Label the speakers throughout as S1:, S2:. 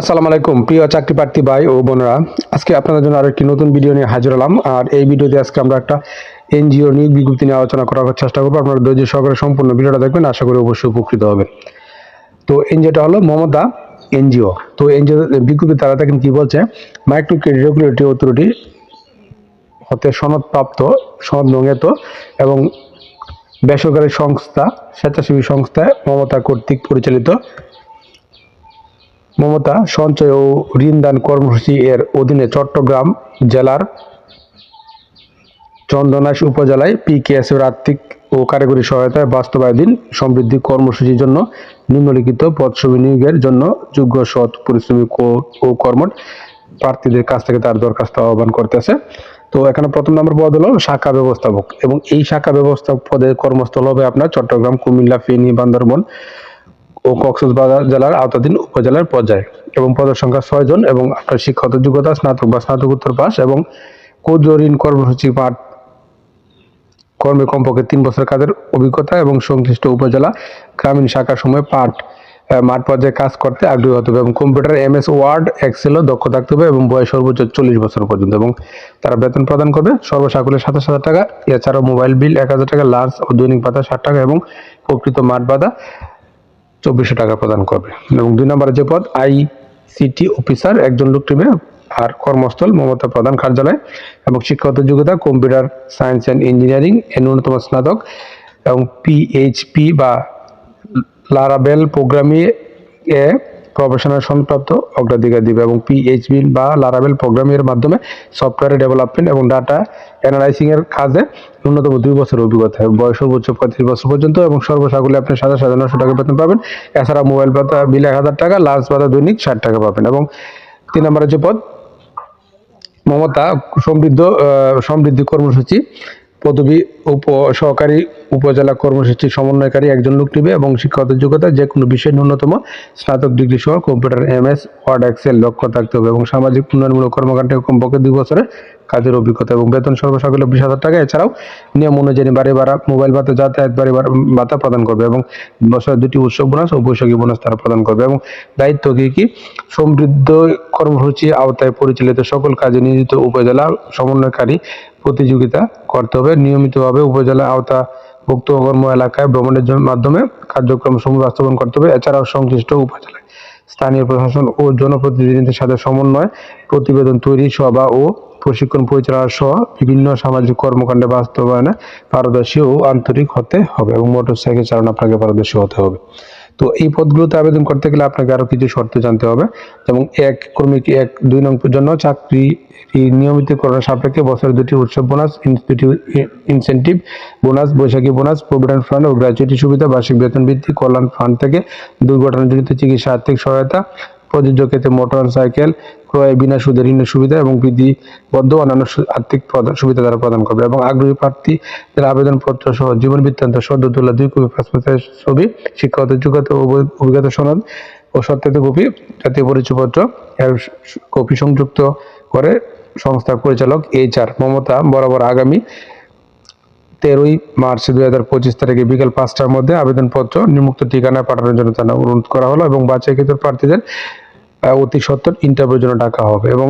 S1: আসসালামু আলাইকুম, প্রিয় চাকরি প্রার্থী ভাই ও বোনেরা। আজকে আপনাদের জন্য আরও একটি নতুন ভিডিও নিয়ে হাজির হলাম। আর এই ভিডিওতে আজকে আমরা একটা এনজিও নিয়োগ বিজ্ঞপ্তি নিয়ে আলোচনা করার চেষ্টা করব। আপনারা ধৈর্য সহকারে সম্পূর্ণ ভিডিওটা দেখবেন, আশা করি অবশ্যই উপকৃত হবেন। তো এনজিওটা হলো মমতা এনজিও তো এনজিও বিজ্ঞপ্তি তারা দেখেন কি বলছে মাইক্রো ক্রেডিট রেগুলেটরি অথরিটি হতে সনদপ্রাপ্ত, সনদ নঙ্গেত এবং বেসরকারি সংস্থা, স্বেচ্ছাসেবী সংস্থা মমতা কর্তৃক পরিচালিত মমতা, সঞ্চয় ও ঋণদান কর্মসূচি এর অধীনে চট্টগ্রাম জেলার চন্দনাইশ উপজেলায় পিকেএস এর আর্থিক ও কারিগরি সহায়তায় বাস্তবায়ন সমৃদ্ধি কর্মসূচির জন্য নিম্নলিখিত পদসবি নিয়োগের জন্য যোগ্য সৎ পরিশ্রমী ও কর্মঠ প্রার্থীদের কাছ থেকে তার দরখাস্ত আহ্বান করতেছে। তো এখানে প্রথম নম্বর পদ হলো শাখা ব্যবস্থাপক। এবং এই শাখা ব্যবস্থাপক পদে কর্মস্থল হবে আপনার চট্টগ্রাম, কুমিল্লা, ফেনী, বান্দরবন ও কক্সবাজার জেলার আওতাধীন উপজেলার পর্যায়ে এবং পদের সংখ্যা ছয় জন এবং আপনার শিক্ষাগত যোগ্যতা, স্নাতক বা স্নাতকোত্তর পাস এবং ঋণ কর্মসূচি পাঠ কর্মে কমপক্ষে তিন বছর কাজের অভিজ্ঞতা এবং সংশ্লিষ্ট উপজেলা গ্রামীণ শাখার সময় পাঠ মাঠ পর্যায়ে কাজ করতে আগ্রহী হতে হবে এবং কম্পিউটার এম এস ওয়ার্ড, এক্সেলও দক্ষ থাকতে হবে এবং বয়স সর্বোচ্চ চল্লিশ বছর পর্যন্ত এবং তারা বেতন প্রদান করবে সর্বসাকুল্যে সাতাশ হাজার টাকা। এছাড়াও মোবাইল বিল এক হাজার টাকা লাঞ্চ ও দৈনিক ভাতা ষাট টাকা এবং প্রকৃত মাঠ ভাতা চব্বিশশো টাকা প্রদান করবে। এবং দুই নম্বরে যে পদ, আই সিটি অফিসার, একজন লোক টিমে আর কর্মস্থল, মমতা প্রধান কার্যালয় এবং শিক্ষাগত যোগ্যতা, কম্পিউটার সায়েন্স অ্যান্ড ইঞ্জিনিয়ারিং এর ন্যূনতম স্নাতক এবং পিএইচপি বা লারাবেল প্রোগ্রামিং এ প্রফেশনাল সনদপ্রাপ্ত অগ্রাধিকার দিবে এবং পিএইচবি বা লারাবেল প্রোগ্রামের মাধ্যমে সফটওয়্যার ডেভেলপমেন্ট এবং ডাটা অ্যানালাইসিং এর কাজে ন্যূনতম দুই বছর অভিজ্ঞতা। বয়স সর্বোচ্চ পঁয়ত্রিশ বছর পর্যন্ত এবং সর্বসাকুল্যে আপনি সাড়ে সাড়ে নশো টাকা বেতন পাবেন। এছাড়া মোবাইল ভাতা বিল এক হাজার টাকা লাঞ্চ ভাতা দৈনিক ষাট টাকা পাবেন এবং তিন নম্বরের যে পদ, মমতা সমৃদ্ধ সমৃদ্ধি কর্মসূচি। পদবী উপ সহকারী উপজেলা কর্মসূচি সমন্বয়কারী একজন লোক নিবে এবং শিক্ষাগত যোগ্যতা যে কোনো বিষয়ে ন্যূনতম স্নাতক ডিগ্রি সহ computer M S Word, Excel লক্ষ্য থাকতে হবে এবং সামাজিক উন্নয়নমূলক কর্মকাণ্ডে কমপক্ষে দুই বছরের কাজের অভিজ্ঞতা এবং বেতন সর্বসাকুল্য বিশ হাজার টাকা। এছাড়াও নিয়ম অনুযায়ী বাড়ি ভাড়া, মোবাইল ভাতা, যাতায়াত, বাড়ি ভাতা প্রদান করবে এবং বছরে দুটি উৎসব বোনাস ও বৈশাখী বোনাস তারা প্রদান করবে এবং দায়িত্ব কি কি? সমৃদ্ধ কর্মসূচি আওতায় পরিচালিত সকল কাজে নিয়োজিত উপজেলা সমন্বয়কারী প্রতিযোগিতা করতে হবে। নিয়মিতভাবে উপজেলা আওতা ভুক্ত কর্ম এলাকায় ভ্রমণের মাধ্যমে কার্যক্রম সমূহ বাস্তবায়ন করতে হবে। এছাড়াও সংশ্লিষ্ট উপজেলায় স্থানীয় প্রশাসন ও জনপ্রতিনিধিদের সাথে সমন্বয় প্রতিবেদন তৈরি, সভা ও প্রশিক্ষণ পরিচালনা সহ বিভিন্ন সামাজিক কর্মকাণ্ডে বাস্তবায়নে পারদর্শী ও আন্তরিক হতে হবে এবং মোটরসাইকেল চালানো আপনাকে পারদর্শী হতে হবে। তো এই পদগুলোতে আবেদন করতে গেলে আপনাকে আরও কিছু শর্ত জানতে হবে। যেমন এক, কর্মীকে এক, দুই নং জন্য চাকরি নিয়মিতকরণ সাপেক্ষে বছরে দুটি উৎসব bonus incentive bonus, Baishakhi bonus, provident fund ও গ্র্যাচুইটি সুবিধা, বার্ষিক বেতন বৃদ্ধি, কল্যাণ ফান্ড থেকে দুর্ঘটনাজনিত চিকিৎসা, আর্থিক সহায়তা প্রযোজ্য ক্ষেত্রে মোটর সাইকেল ক্রয় বিনা সুদে ঋণের সুবিধা এবং বিধিবদ্ধ অন্যান্য আর্থিক সুবিধা তারা প্রদান করবে এবং আগ্রহী প্রার্থীদের আবেদনপত্র সহ জীবন বৃত্তান্ত সদ্য তোলা দুই কপি পাসপোর্টের ছবি, শিক্ষাগত যোগ্যতা অভিজ্ঞতা সনদ ও সত্যায়িত কপি, জাতীয় পরিচয়পত্র এর কপি সংযুক্ত করে সংস্থার পরিচালক এইচআর মমতা বরাবর আগামী তেরোই মার্চ দুই হাজার পঁচিশ তারিখে বিকেল পাঁচটার মধ্যে আবেদনপত্র নিমুক্ত ঠিকানায় পাঠানোর জন্য তারা অনুরোধ করা হলো এবং বাছাইকৃত প্রার্থীদের অতি সত্তর ইন্টারভিউর জন্য ডাকা হবে এবং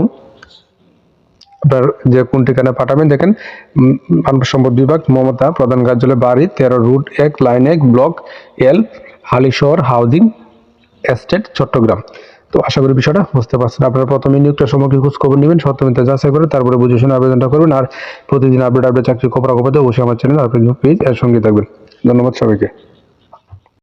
S1: আপনার যে কোন ঠিকানায় পাঠাবেন, দেখেন মানব সম্পদ বিভাগ, মমতা, প্রধান কার্যালয়, বাড়ি, তেরো রুট এক, লাইন এক, block L, Halishahar housing estate, Chattogram. তো আশা করি বিষয়টা বুঝতে পারছেন। আপনারা প্রথমে নিয়োগটা সম্পর্কে খোঁজ খবর নেবেন সত্যমিতা যাচাই করে তারপরে বুঝে শুনে আবেদনটা করবেন আর প্রতিদিন আপডেট আপডেট চাকরি খবর খবর অবশ্যই আমার চ্যানেল আপনার পেজ এর সঙ্গে থাকবেন। ধন্যবাদ সবাইকে।